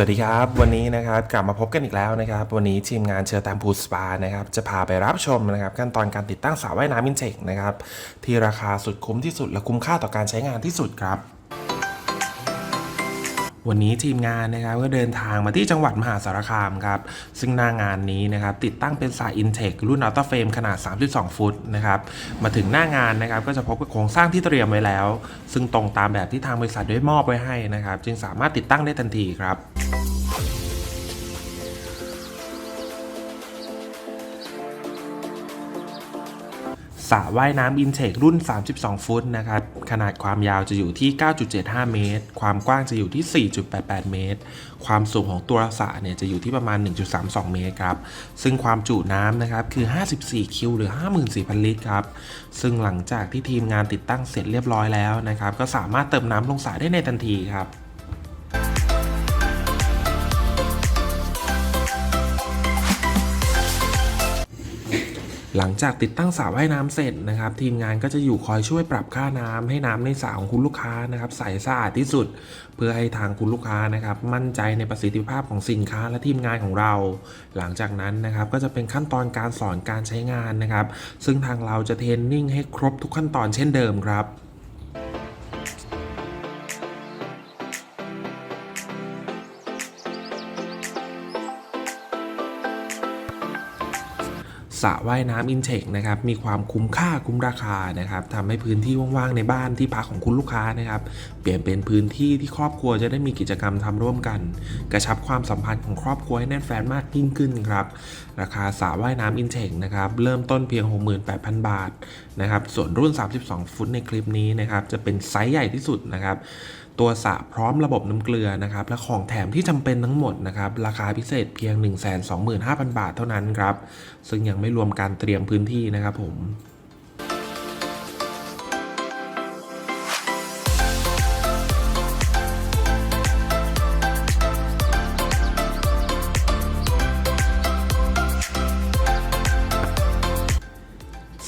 สวัสดีครับ วันนี้นะครับกลับมาพบกันอีกแล้วนะครับ วันนี้ทีมงานเชอร์แตมพูลสปานะครับจะพาไปรับชมนะครับขั้นตอนการติดตั้งสระว่ายน้ำมินเทคนะครับที่ราคาสุดคุ้มที่สุดและคุ้มค่าต่อการใช้งานที่สุดครับ วันนี้ทีมงานนะครับก็เดินทางมาที่จังหวัดมหาสารคามครับซึ่งหน้างานนี้นะครับติดตั้งเป็นสายอินเทครุ่นอัลต้าเฟรมขนาด 32 ฟุตนะครับมาถึงหน้างานนะครับก็จะพบกับโครงสร้างที่เตรียมไว้แล้ว ซึ่งตรงตามแบบที่ทางบริษัทได้มอบไว้ให้นะครับ จึงสามารถติดตั้งได้ทันทีครับ สระว่ายน้ำอินเทครุ่น 32 ฟุตนะครับ ขนาดความยาวจะอยู่ที่ 9.75 เมตร ความกว้างจะอยู่ที่ 4.88 เมตร ความสูงของตัวสระเนี่ยจะอยู่ที่ประมาณ 1.32 เมตรครับ ซึ่งความจุน้ำนะครับคือ 54 คิวหรือ 54,000 ลิตรครับ ซึ่งหลังจากที่ทีมงานติดตั้งเสร็จเรียบร้อยแล้วนะครับ ก็สามารถเติมน้ำลงสระได้ในทันทีครับ หลังจากติดตั้งสระว่ายน้ำเสร็จนะครับ ทีมงานก็จะอยู่คอยช่วยปรับค่าน้ำให้น้ำในสระของคุณลูกค้านะครับใสสะอาดที่สุด เพื่อให้ทางคุณลูกค้านะครับ มั่นใจในประสิทธิภาพของสินค้าและทีมงานของเรา หลังจากนั้นนะครับก็จะเป็นขั้นตอนการสอนการใช้งานนะครับ ซึ่งทางเราจะเทรนนิ่งให้ครบทุกขั้นตอนเช่นเดิมครับ สระว่ายน้ำอินเทคนะครับมีความคุ้มค่าคุ้มราคานะครับทำให้พื้นที่ว่างๆในบ้านที่พักของคุณลูกค้านะครับ เปลี่ยนเป็นพื้นที่ที่ครอบครัวจะได้มีกิจกรรมทำร่วมกัน กระชับความสัมพันธ์ของครอบครัวให้แน่นแฟนมากยิ่งขึ้นครับราคาสระว่ายน้ำอินเทคนะครับเริ่มต้นเพียง 68,000 บาทนะครับส่วนรุ่น 32 ฟุตในคลิปนี้นะครับจะเป็นไซส์ใหญ่ที่สุดนะครับ ตัวสระพร้อมระบบน้ำเกลือนะครับ และของแถมที่จำเป็นทั้งหมดนะครับ ราคาพิเศษเพียง 125,000 บาทเท่านั้นครับ ซึ่งยังไม่รวมการเตรียมพื้นที่นะครับผม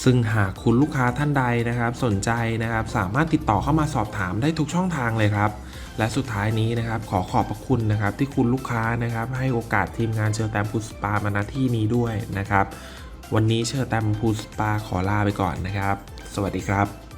ซึ่งหากคุณลูกค้าท่านใดนะครับสนใจนะครับสามารถติดต่อเข้ามาสอบถามได้ทุกช่องทางเลยครับและสุดท้ายนี้นะครับขอขอบพระคุณนะครับที่คุณลูกค้านะครับให้โอกาสทีมงานเชอร์แตมพูสปามาณที่นี้ด้วยนะครับ วันนี้เชอร์แตมพูสปาขอลาไปก่อนนะครับ สวัสดีครับ